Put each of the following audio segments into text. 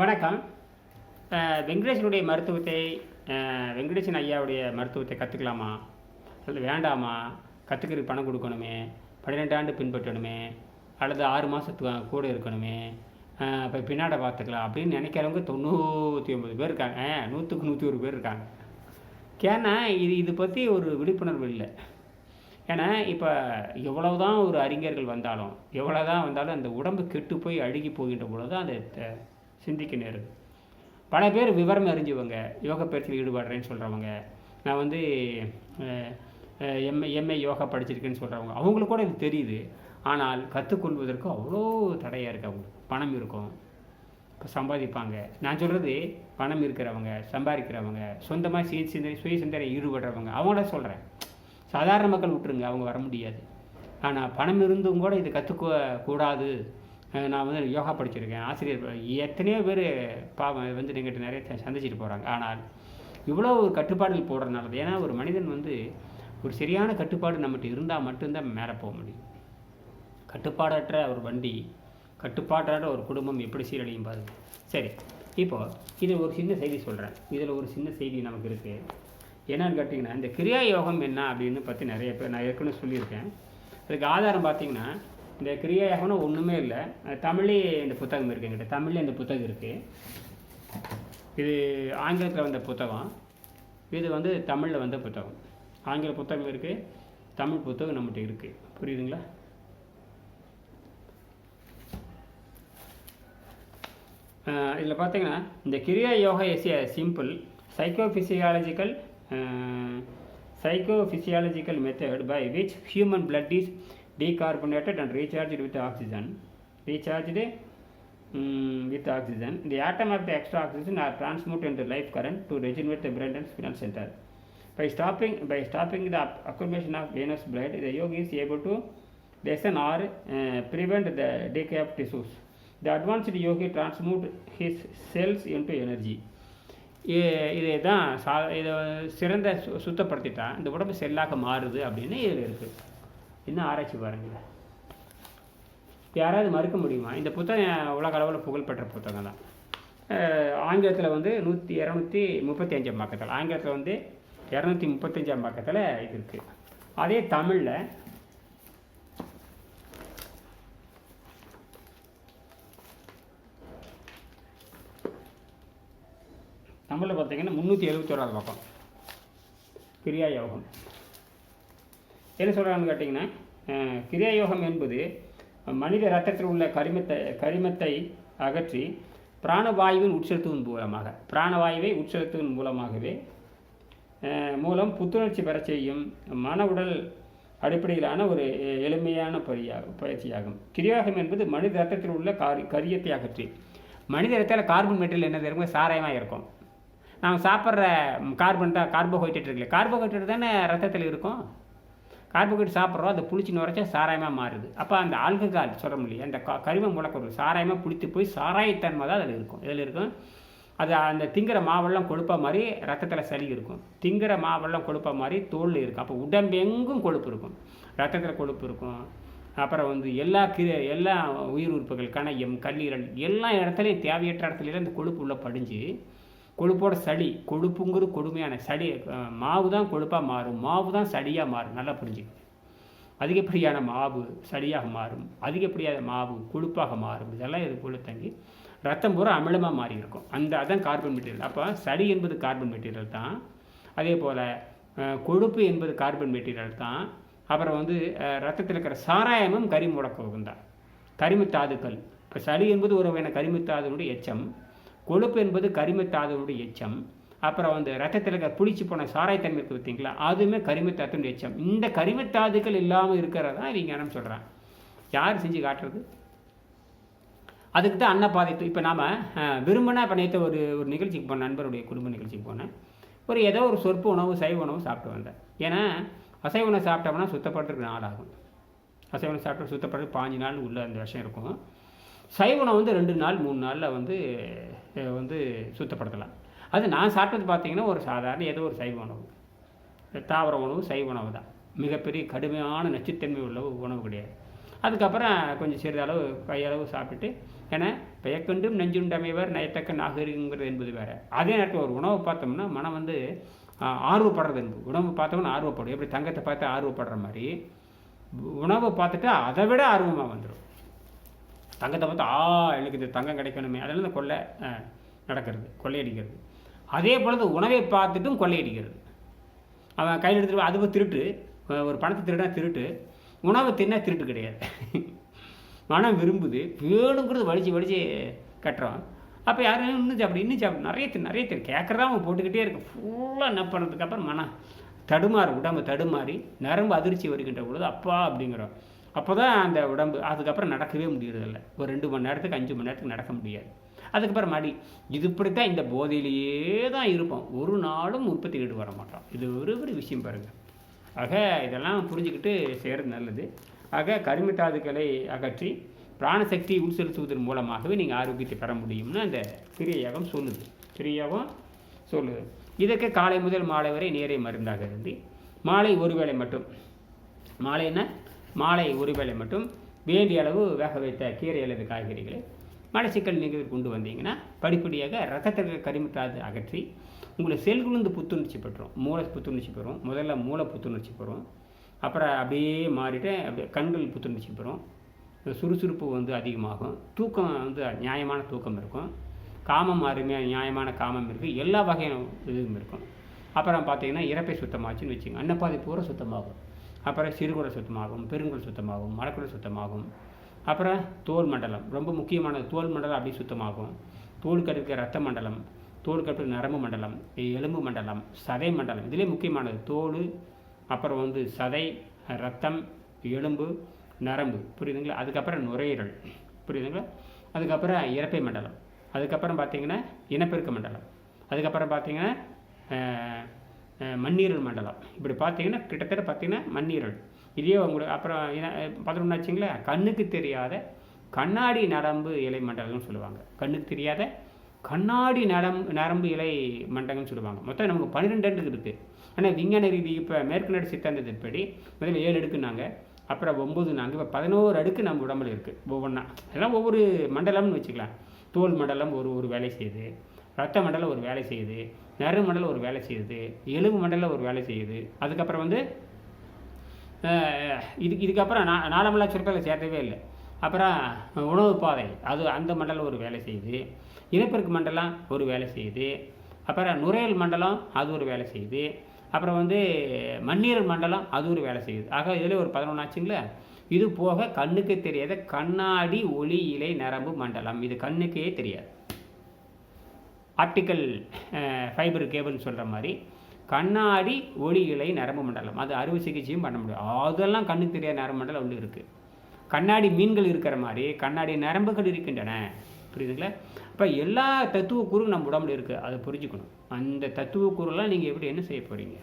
வணக்கம். வெங்கடேசனுடைய மருத்துவத்தை வெங்கடேசன் ஐயாவுடைய மருத்துவத்தை கற்றுக்கலாமா அல்லது வேண்டாமா? கற்றுக்கிறதுக்கு பணம் கொடுக்கணுமே? பன்னிரெண்டு ஆண்டு பின்பற்றணுமே? அல்லது ஆறு மாதத்துக்கு கூட இருக்கணுமே? இப்போ பின்னாட பார்த்துக்கலாம். அப்படின்னு நினைக்கிறவங்க தொண்ணூற்றி ஒம்பது பேர் இருக்காங்க. நூற்றுக்கு நூற்றி ஒரு பேர் இருக்காங்க. ஏன்னா இது இது பற்றி ஒரு விழிப்புணர்வு இல்லை. ஏன்னா இப்போ எவ்வளோ தான் ஒரு அறிஞர்கள் வந்தாலும் எவ்வளோதான் வந்தாலும் அந்த உடம்பு கெட்டு போய் அழுகி போகின்ற பொழுது அந்த சிந்திக்க நேருது. பல பேர் விவரம் அறிஞ்சவங்க யோகா பயிற்சியில் ஈடுபடுறேன்னு சொல்கிறவங்க நான் வந்து எம்ஏ எம்ஏ யோகா படிச்சிருக்கேன்னு சொல்கிறவங்க அவங்களுக்கு கூட இது தெரியுது. ஆனால் கற்றுக்கொள்வதற்கு அவ்வளோ தடையாக இருக்குது அவங்களுக்கு. பணம் இருக்கும். இப்போ சம்பாதிப்பாங்க. நான் சொல்கிறது பணம் இருக்கிறவங்க சம்பாதிக்கிறவங்க சொந்தமாக சுய சிந்தனை சுய சிந்தனை ஈடுபடுறவங்க அவங்கள சொல்கிறேன் சாதாரண மக்கள் விட்டுருங்க அவங்க வர முடியாது. ஆனால் பணம் இருந்தும் கூட இது கற்றுக்க கூடாது. நான் வந்து யோகா படிச்சிருக்கேன். ஆசிரியர் எத்தனையோ பேர் பாவம் வந்து எங்கிட்ட நிறைய சந்திச்சுட்டு சந்திச்சிட்டு போகிறாங்க ஆனால் இவ்வளோ ஒரு கட்டுப்பாடுகள் போடுறதுனால ஏன்னா ஒரு மனிதன் வந்து ஒரு சரியான கட்டுப்பாடு நம்மகிட்ட இருந்தால் மட்டும்தான் மேலே போக முடியும். கட்டுப்பாடற்ற ஒரு வண்டி கட்டுப்பாடற்ற ஒரு குடும்பம் எப்படி சீரழியும் பாருங்க சரி இப்போது இது ஒரு சின்ன செய்தி சொல்கிறேன் இதில் ஒரு சின்ன செய்தி நமக்கு இருக்குது என்னன்னு கேட்டிங்கன்னா இந்த கிரியா யோகம் என்ன அப்படின்னு பற்றி நிறைய பேர் நான் ஏற்கனவே சொல்லியிருக்கேன். அதுக்கு ஆதாரம் பார்த்திங்கன்னா இந்த கிரியாயோகம்னு ஒன்றுமே இல்லை. தமிழே இந்த புத்தகம் இருக்குது எங்கிட்ட தமிழே இந்த புத்தகம் இருக்குது இது ஆங்கிலத்தில் வந்த புத்தகம். இது வந்து தமிழில் வந்த புத்தகம். ஆங்கில புத்தகம் இருக்குது தமிழ் புத்தகம் நம்மகிட்ட இருக்குது புரியுதுங்களா? இதில் பார்த்தீங்கன்னா இந்த kriya yoga is a simple psychophysiological psychophysiological method by which human blood is decarbonated and recharged with oxygen recharged um, with oxygen the atom of the extra oxygen are transmuted into life current to regenerate the brain and spinal center by stopping by stopping the ac- accumulation of venous blood the yogi is able to lessen or uh, prevent the decay of tissues the advanced yogi transmute his cells into energy இ- இது தான் சா இதை சிறந்த சு சுத்தப்படுத்திட்டா இந்த உடம்பு செல்லாக மாறுது அப்படின்னு இதில் இருக்குது இன்னும் ஆராய்ச்சி பாருங்களேன் யாராவது மறுக்க முடியுமா? இந்த புத்தகம் உலக அளவில் புகழ்பெற்ற புத்தகம் தான். ஆங்கிலத்தில் வந்து நூற்றி இரநூத்தி முப்பத்தி அஞ்சாம் பக்கத்தில் ஆங்கிலத்தில் வந்து இரநூத்தி முப்பத்தஞ்சாம் பக்கத்தில் இது இருக்குது அதே தமிழில் தமிழில் பார்த்தீங்கன்னா முந்நூற்றி எழுபத்தோராது பக்கம் பிரியா யோகம். என்ன சொல்கிறான்னு கேட்டிங்கன்னா கிரியாயோகம் என்பது மனித ரத்தத்தில் உள்ள கரிமத்தை கரிமத்தை அகற்றி பிராணவாயுவின் உட்செலுத்துவதன் மூலமாக பிராணவாயுவை உட்செலுத்துவதன் மூலமாகவே மூலம் புத்துணர்ச்சி பெறச் செய்யும் மன உடல் அடிப்படையிலான ஒரு எளிமையான பரியா பயிற்சியாகும். கிரியாகம் என்பது மனித ரத்தத்தில் உள்ள காரி கரியத்தை அகற்றி மனித ரத்தத்தில் கார்பன் மெட்டீரியல் என்ன இருக்கும் சாராயமாக இருக்கும். நாம் சாப்பிட்ற கார்பன் தான் கார்போஹைட்ரேட் இருக்குல்ல கார்போஹைட்ரேட் தானே ரத்தத்தில் இருக்கும்? கார்போஹைட்ரேட் சாப்பிட்றோம் அதை புளிச்சு நுரைச்சா சாராயமாக மாறுது. அப்போ அந்த ஆல்கஹால் சொல்ல முடியும் அந்த க கரிம மூலப்பொருள் சாராயமாக புளித்து போய் சாராயத்தன்மை தான் அதில் இருக்கும். இதில் இருக்கும்? அது அந்த திங்கிற மாவெல்லாம் கொழுப்பா மாதிரி ரத்தத்தில் சளி இருக்கும். திங்கிற மாவெல்லாம் கொழுப்பா மாதிரி தோல் இருக்கும். அப்போ உடம்பெங்கும் கொழுப்பு இருக்கும். ரத்தத்தில் கொழுப்பு இருக்கும். அப்புறம் வந்து எல்லா கி எல்லா உயிர் உறுப்புகள் கணையம் கல்லீரல் எல்லா இடத்துலையும் தேவையற்ற இடத்துலையும் அந்த கொழுப்பு உள்ளே படிஞ்சு கொழுப்போட சளி கொழுப்புங்கிறது கொடுமையான சளி மாவு தான் கொழுப்பாக மாறும். மாவு தான் சளியாக மாறும். நல்லா புரிஞ்சுக்கங்க. அதிகப்படியான மாவு சளியாக மாறும். அதிகப்படியான மாவு கொழுப்பாக மாறும். இதெல்லாம் இது போல தங்கி ரத்தம் பூரா அமிலமாக மாறி இருக்கும் அந்த அதான் கார்பன் மெட்டீரியல் அப்போ சளி என்பது கார்பன் மெட்டீரியல் தான். அதே போல் கொழுப்பு என்பது கார்பன் மெட்டீரியல் தான். அப்புறம் வந்து ரத்தத்தில் இருக்கிற சாராயமும் கரிமுடக்கம் தான். கரிமத்தாதுக்கள். இப்போ சளி என்பது ஒரு வகையான கரிமத்தாதுனுடைய எச்சம். கொழுப்பு என்பது கரிமத்தாதுனுடைய எச்சம். அப்புறம் வந்து ரத்தத்தில் இருக்கிற புளிச்சு போன சாராயத்தன்மை இருக்குது பார்த்தீங்களா? அதுவுமே கரிமத்தாத்துடைய எச்சம். இந்த கரிமத்தாதுக்கள் இல்லாமல் இருக்கிறதா விஞ்ஞானம் சொல்கிறான் யார் செஞ்சு காட்டுறது? அதுக்கு தான் அன்னப்பாதை இப்போ நாம் விரும்பினா இப்போ நேற்று ஒரு ஒரு நிகழ்ச்சிக்கு போனேன் நண்பருடைய குடும்ப நிகழ்ச்சிக்கு போனேன். ஒரு ஏதோ ஒரு சொற்ப உணவு சைவ உணவு சாப்பிட்டு வந்தேன். ஏன்னா அசைவ உணவு சாப்பிட்டோம்னா சுத்தப்படுறதுக்கு நாள் ஆகும். அசைவ உணவு சாப்பிட்டு சுத்தப்படுறதுக்கு பாஞ்சு நாள் உள்ள அந்த விஷயம் இருக்கும். சைவ உணவு வந்து ரெண்டு நாள் மூணு நாளில் வந்து வந்து சுத்தப்படுத்தலாம். அது நான் சாப்பிட்டது பார்த்தீங்கன்னா ஒரு சாதாரண ஏதோ ஒரு சைவ உணவு. தாவர உணவு சைவ உணவு தான். மிகப்பெரிய கடுமையான நச்சுத்தன்மை உள்ள உணவு கிடையாது. அதுக்கப்புறம் கொஞ்சம் சிறிதளவு கையளவு சாப்பிட்டு ஏன்னா பெயக்கண்டும் நெஞ்சுண்டமைவர் நயத்தக்க நாகரிகங்கிறது என்பது வேறு. அதே நேரத்தில் ஒரு உணவை பார்த்தோம்னா மனம் வந்து ஆர்வப்படுறது என்பது. உணவு பார்த்தோம்னா ஆர்வப்படும். எப்படி தங்கத்தை பார்த்து ஆர்வப்படுற மாதிரி உணவை பார்த்துட்டா அதை விட ஆர்வமாக வந்துடும் தங்கத்தை பார்த்து ஆ எனக்கு இந்த தங்கம் கிடைக்கணுமே. அதெல்லாம் இந்த கொள்ளை நடக்கிறது கொள்ளையடிக்கிறது. அதே போல் உணவை பார்த்துட்டும் கொள்ளையடிக்கிறது. அவன் கையில் எடுத்துட்டு அது திருட்டு ஒரு பணத்தை திருடா திருட்டு உணவை தின்னா திருட்டு கிடையாது. மனம் விரும்புது வேணுங்கிறது வலிச்சு வலிச்சு கட்டுறான். அப்போ யாரும் இன்னும் சாப்பிடு இன்னும் சாப்பிடு நிறைய நிறைய தெரியும் கேட்குறதா அவன் போட்டுக்கிட்டே இருக்கு. ஃபுல்லாக என்ன பண்ணதுக்கப்புறம் மனம் தடுமாறு உடம்பு தடுமாறி நரம்பு அதிர்ச்சி வருகின்ற பொழுது அப்பா! அப்படிங்கிறோம் அப்போ தான் அந்த உடம்பு அதுக்கப்புறம் நடக்கவே முடியறதில்ல. ஒரு ரெண்டு மணி நேரத்துக்கு அஞ்சு மணி நேரத்துக்கு நடக்க முடியாது. அதுக்கப்புறம் மடி இது இப்படி தான் இந்த போதையிலேயே தான் இருப்போம். ஒரு நாளும் உற்பத்தி ஈடு வர மாட்டோம். இது ஒரு ஒரு விஷயம் பாருங்கள் ஆக இதெல்லாம் புரிஞ்சுக்கிட்டு செய்கிறது நல்லது. ஆக கருமித்தாதுக்களை அகற்றி பிராணசக்தி உட்செலுத்துவதன் மூலமாகவே நீங்கள் ஆரோக்கியத்தை பெற முடியும்னு அந்த கிரியையாகம் சொல்லுது. கிரியாகம் சொல்லுது. இதற்கு காலை முதல் மாலை வரை நேரே மருந்தாக இருந்து மாலை ஒரு வேளை மட்டும். மாலைன்னா மாலை ஒரு வேளை மட்டும் வேண்டிய அளவு வேக வைத்த கீரை அல்லது காய்கறிகளை மலச்சிக்கல் நீங்க கொண்டு வந்தீங்கன்னா படிப்படியாக ரத்தத்தில் கரிமத்தாது அகற்றி உங்களை செல்குழுந்து புத்துணர்ச்சி பெற்றோம். மூளை புத்துணர்ச்சி பெறும். முதல்ல மூளை புத்துணர்ச்சி பெறும். அப்புறம் அப்படியே மாறிட்டு அப்படியே கண்கள் புத்துணர்ச்சி பெறும். சுறுசுறுப்பு வந்து அதிகமாகும். தூக்கம் வந்து நியாயமான தூக்கம் இருக்கும். காமம் அருமையாக நியாயமான காமம் இருக்குது எல்லா வகையான இதுவும் இருக்கும். அப்புறம் பார்த்தீங்கன்னா இறப்பை சுத்தமாச்சுன்னு வச்சுங்க அன்னப்பாதி பூரா சுத்தமாகும். அப்புறம் சிறுகுடல் சுத்தமாகும் பெருங்குடல் சுத்தமாகும் மலக்குடல் சுத்தமாகும். அப்புறம் தோல் மண்டலம் ரொம்ப முக்கியமானது தோல் மண்டலம் அப்படி சுத்தமாகும். தோல் கடுக்க ரத்த மண்டலம் தோல் கடுக்க நரம்பு மண்டலம் எலும்பு மண்டலம் சதை மண்டலம் இதிலே முக்கியமானது தோல் அப்புறம் வந்து சதை ரத்தம் எலும்பு நரம்பு. புரியுதுங்களா? அதுக்கப்புறம் நுரையீரல். புரியுதுங்களா? அதுக்கப்புறம் இறப்பை மண்டலம். அதுக்கப்புறம் பார்த்தீங்கன்னா இனப்பெருக்க மண்டலம். அதுக்கப்புறம் பார்த்தீங்கன்னா மண்ணீரல் மண்டலம். இப்படி பார்த்தீங்கன்னா கிட்டத்தட்ட பார்த்தீங்கன்னா மண்ணீரல். இதே உங்களுக்கு அப்புறம் பதினொன்றாச்சுங்களா கண்ணுக்கு தெரியாத கண்ணாடி நரம்பு இலை மண்டலம்னு சொல்லுவாங்க. கண்ணுக்கு தெரியாத கண்ணாடி நரம் நரம்பு இலை மண்டலம்னு சொல்லுவாங்க. மொத்தம் நமக்கு பன்னிரெண்டு அடுக்கு இருக்குது ஆனால் விஞ்ஞான ரீதி இப்போ மேற்கு நாடு சித்தாந்தத்தின்படி முதல்ல ஏழு எடுக்குனாங்க அப்புறம் ஒம்பது நாங்கள் இப்போ பதினோரு அடுக்கு நம்ம உடம்புல இருக்குது ஒவ்வொன்றா அதெல்லாம் ஒவ்வொரு மண்டலம்னு வச்சுக்கலாம். தோல் மண்டலம் ஒரு ஒரு வேலை செய்யுது. ரத்த மண்டலம் ஒரு வேலை செய்யுது. நரம்பு மண்டலம் ஒரு வேலை செய்யுது எலும்பு மண்டலம் ஒரு வேலை செய்யுது. அதுக்கப்புறம் வந்து இது இதுக்கப்புறம் நா நாளமெல்லா சொற்களை சேர்த்தவே இல்லை. அப்புறம் உணவு பாதை அது அந்த மண்டலம் ஒரு வேலை செய்யுது. இனப்பெருக்கு மண்டலம் ஒரு வேலை செய்யுது. அப்புறம் நுரையீரல் மண்டலம் அது ஒரு வேலை செய்யுது. அப்புறம் வந்து மண்ணீரல் மண்டலம் அது ஒரு வேலை செய்யுது. ஆக இதில் ஒரு பதினொன்று ஆச்சுங்களா? இது போக கண்ணுக்கு தெரியாத கண்ணாடி ஒளி இலை நரம்பு மண்டலம். இது கண்ணுக்கே தெரியாது. ஆப்டிக்கல் ஃபைபர் கேபிள்னு சொல்கிற மாதிரி கண்ணாடி ஒளி இலை நரம்பு மண்டலம் அது அறுவை சிகிச்சையும் பண்ண முடியும். அதெல்லாம் கண்ணுக்கு தெரியாத நரம்பு மண்டலம் உள்ள இருக்குது கண்ணாடி மீன்கள் இருக்கிற மாதிரி கண்ணாடி நரம்புகள் இருக்கின்றன. புரியுதுங்களா? இப்போ எல்லா தத்துவ கூறும் நம்ம உடம்புல இருக்குது அதை புரிஞ்சுக்கணும். அந்த தத்துவ கூறுலாம் நீங்கள் எப்படி என்ன செய்ய போகிறீங்க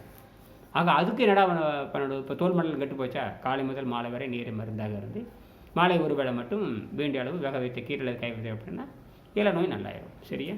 ஆக அதுக்கு என்னடா பண்ணணும்? இப்போ தோல் மண்டலம் கெட்டு போச்சா? காலை முதல் மாலை வரை நீரை மருந்தாக இருந்து மாலை ஒரு வேளை மட்டும் வேண்டிய அளவு வேக வைத்த கீரலை கை வைத்த அப்படின்னா இளநோய் நல்லாயிடும் சரியா?